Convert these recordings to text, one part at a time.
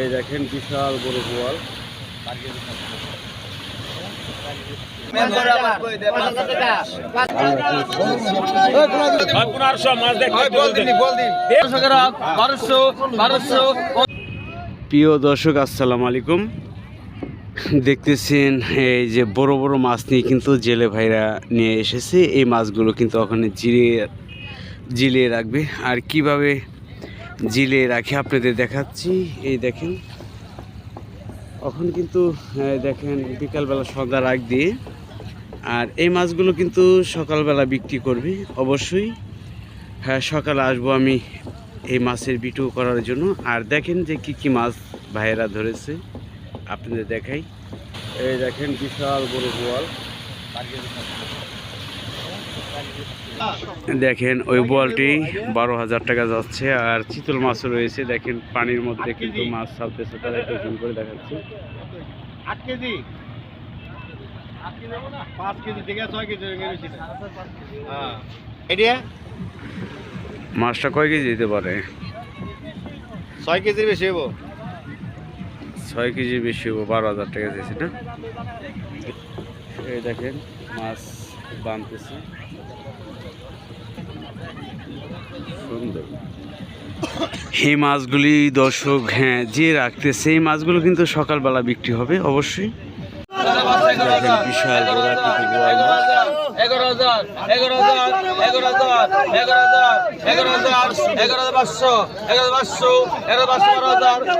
এই দেখেন বিশাল বড় বারোশো প্রিয় দর্শক আসসালাম আলাইকুম। দেখতেছেন এই যে বড় বড় মাছ নিয়ে কিন্তু জেলে ভাইরা নিয়ে এসেছে। এই মাছগুলো কিন্তু ওখানে জিরিয়ে জিলিয়ে রাখবে। আর কীভাবে জিলিয়ে রাখে, আপনাদের দেখাচ্ছি। এই দেখেন, এখন কিন্তু দেখেন, বিকালবেলা সন্ধ্যার আগ দিয়ে। আর এই মাছগুলো কিন্তু সকালবেলা বিক্রি করবে, অবশ্যই। হ্যাঁ সকালে আসব আমি এই মাছের বিটু করার জন্য। আর দেখেন যে কি কি মাছ ভাইয়েরা ধরেছে, আপনাদের দেখাই। এই দেখেন, বিশাল বড় বোয়াল দেখেন ওই বলটি বারো হাজার টাকা যাচ্ছে আর চিতল মাছও রয়েছে। দেখেন পানির মধ্যে কিন্তু মাছ ছাড়তেছে তারা একটু জুম করে দেখাচ্ছে। আট কেজি। হ্যাঁ। মাছটা কয় কেজি দিতে পারে? ছয় কেজির বেশি হব ছয় কেজি বেশি হব বারো হাজার টাকা দিয়েছে না? এই দেখেন মাছ বানতেছে। সুন্দর। এই মাছগুলি দর্শক হ্যাঁ যে রাখতে সেই মাছগুলো কিন্তু সকালবেলা বিক্রি হবে অবশ্যই। দেখেন বিশাল বড় আকৃতির বোয়াল মাছ। এগারো হাজার এগারো হাজার এগারো হাজার এগারো হাজার এগারো হাজার এগারো হাজার পাঁচশো এগারো পাঁচশো এগারো পাঁচশো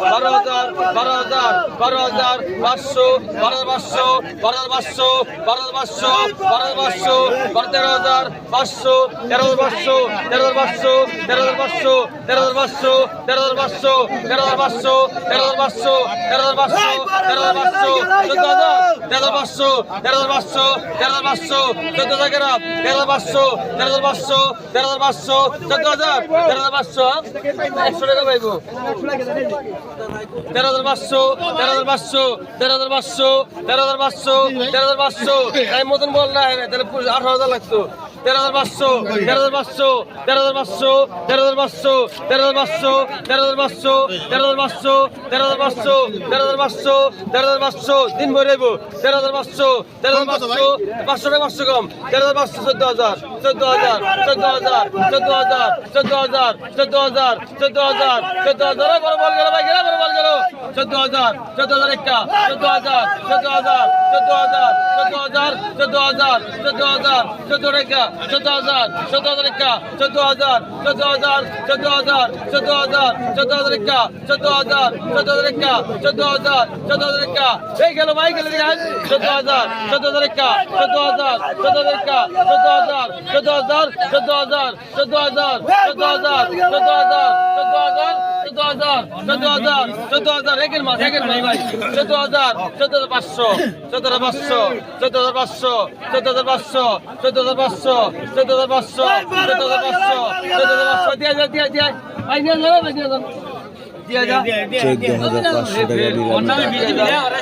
বারো হাজার বারো হাজার বারো হাজার পাঁচশো বারো পাঁচশো বারো পাঁচশো বারো পাঁচশো বারো পাঁচশো বারো তেরো হাজার পাঁচশো তেরো হাজার পাঁচশো তেরো হাজার পাঁচশো তেরো হাজার পাঁচশো তেরো হাজার পাঁচশো তেরো হাজার পাঁচশো তেরো হাজার পাঁচশো তেরো হাজার পাঁচশো তেরো হাজার পাঁচশো তেরো হাজার পাঁচশো চোদ্দ হাজার তেরো হাজার পাঁচশো তেরো হাজার পাঁচশো তেরো হাজার পাঁচশো চোদ্দ হাজার গ্রাম তেরো হাজার পাঁচশো তেরো হাজার পাঁচশো তেরো হাজার পাঁচশো চোদ্দ হাজার তেরো হাজার পাঁচশো একশো টাকা পাইব তেরো হাজার পাঁচশো তেরো হাজার পাঁচশো তেরো হাজার পাঁচশো তেরো হাজার পাঁচশো তেরো হাজার পাঁচশো টাইম মতন বল না তাহলে আঠারো হাজার লাগতো তেরো হাজার পাঁচশো তেরো হাজার পাঁচশো তেরো হাজার পাঁচশো তেরো হাজার পাঁচশো তেরো হাজার পাঁচশো তেরো হাজার পাঁচশো তেরো হাজার পাঁচশো তেরো হাজার পাঁচশো তেরো হাজার পাঁচশো তেরো হাজার পাঁচশো দিন ভরে তেরো হাজার পাঁচশো তেরো হাজার পাঁচশো পাঁচশো টাকা পাঁচশো কম তেরো হাজার পাঁচশো চোদ্দ হাজার চোদ্দ হাজার চোদ্দ হাজার চোদ্দ হাজার চোদ্দ হাজার চোদ্দ হাজার চোদ্দ হাজার চোদ্দ হাজার চোদ্দ হাজার চোদ্দ হাজার একটা চোদ্দ হাজার চোদ্দ হাজার চোদ্দ হাজার চোদ্দ হাজার চোদ্দ হাজার চোদ্দ হাজার চোদ্দ টাকা চোদ্দ হাজার চোদ্দ হাজার একটা চোদ্দ হাজার চোদ্দ হাজার চোদ্দ হাজার চোদ্দ হাজার চোদ্দ হাজার একটা চোদ্দ হাজার চোদ্দ হাজার একটা চোদ্দ হাজার চোদ্দ হাজার একটা এই গেল ভাই গেল চোদ্দ হাজার চোদ্দ হাজার একটা চোদ্দ হাজার চোদ্দ হাজার একটা চোদ্দ হাজার চোদ্দ হাজার চোদ্দ হাজার চোদ্দ হাজার চোদ্দ হাজার চোদ্দ হাজার চোদ্দ হাজার চোদ্দ হাজার চোদ্দ হাজার চোদ্দ হাজার একের মাস একের মাস ভাই। চোদ্দ হাজার চোদ্দ হাজার পাঁচশো চোদ্দ হাজার পাঁচশো চোদ্দ হাজার পাঁচশো চোদ্দ হাজার পাঁচশো চোদ্দ হাজার পাঁচশো চোদ্দ হাজার পাঁচশো চোদ্দ হাজার পাঁচশো চোদ্দ হাজার পাঁচশো দিয়ে যা দিয়ে দিয়া ভাই নিয়ে যাবে ভাই দিয়ে যান দিয়ে যা চোদ্দ হাজার পাঁচশো টাকা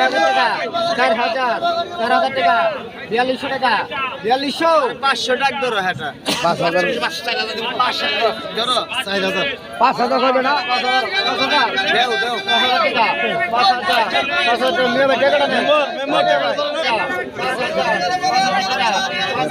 টাকা চার হাজার টাকা হাজার টাকা বিয়াল্লিশশো টাকা। বিয়াল্লিশশো? পাঁচশো টাকা পাঁচ হাজার পাঁচ পাঁচ হাজার। টাকা পাঁচ পাঁচ হাজার।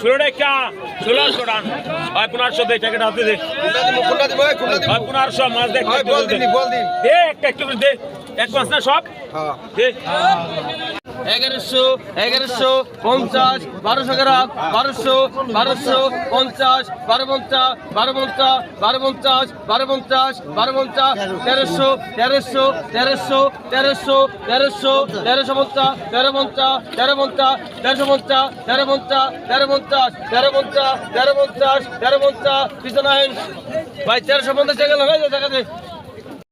ষোলোটা ষোলোশো টান হয় পনেরোশো দে টাকাটা হাতে দে। কোনটা দিব হয় পনেরোশো মাছ দেখ বল দিন দে। একটা একটু দে। এক মাস না সব। হ্যাঁ। দে। এগারোশো এগারোশো পঞ্চাশ, বারোশো গ্রাম, বারোশো বারোশো পঞ্চাশ, বারো পঞ্চাশ বারো পঞ্চাশ বারো পঞ্চাশ বারো পঞ্চাশ বারো পঞ্চাশ, তেরোশো তেরোশো তেরোশো তেরোশো তেরোশো তেরোশো পঞ্চাশ, তেরো পঞ্চাশ তেরো পঞ্চাশ, তেরোশো পঞ্চাশ, তেরো পঞ্চাশ তেরো পঞ্চাশ তেরো পঞ্চাশ তেরো পঞ্চাশ তেরো পঞ্চাশ, পিছনে ভাই, তেরোশো পঞ্চাশ টাকা লাগাই দেখাতে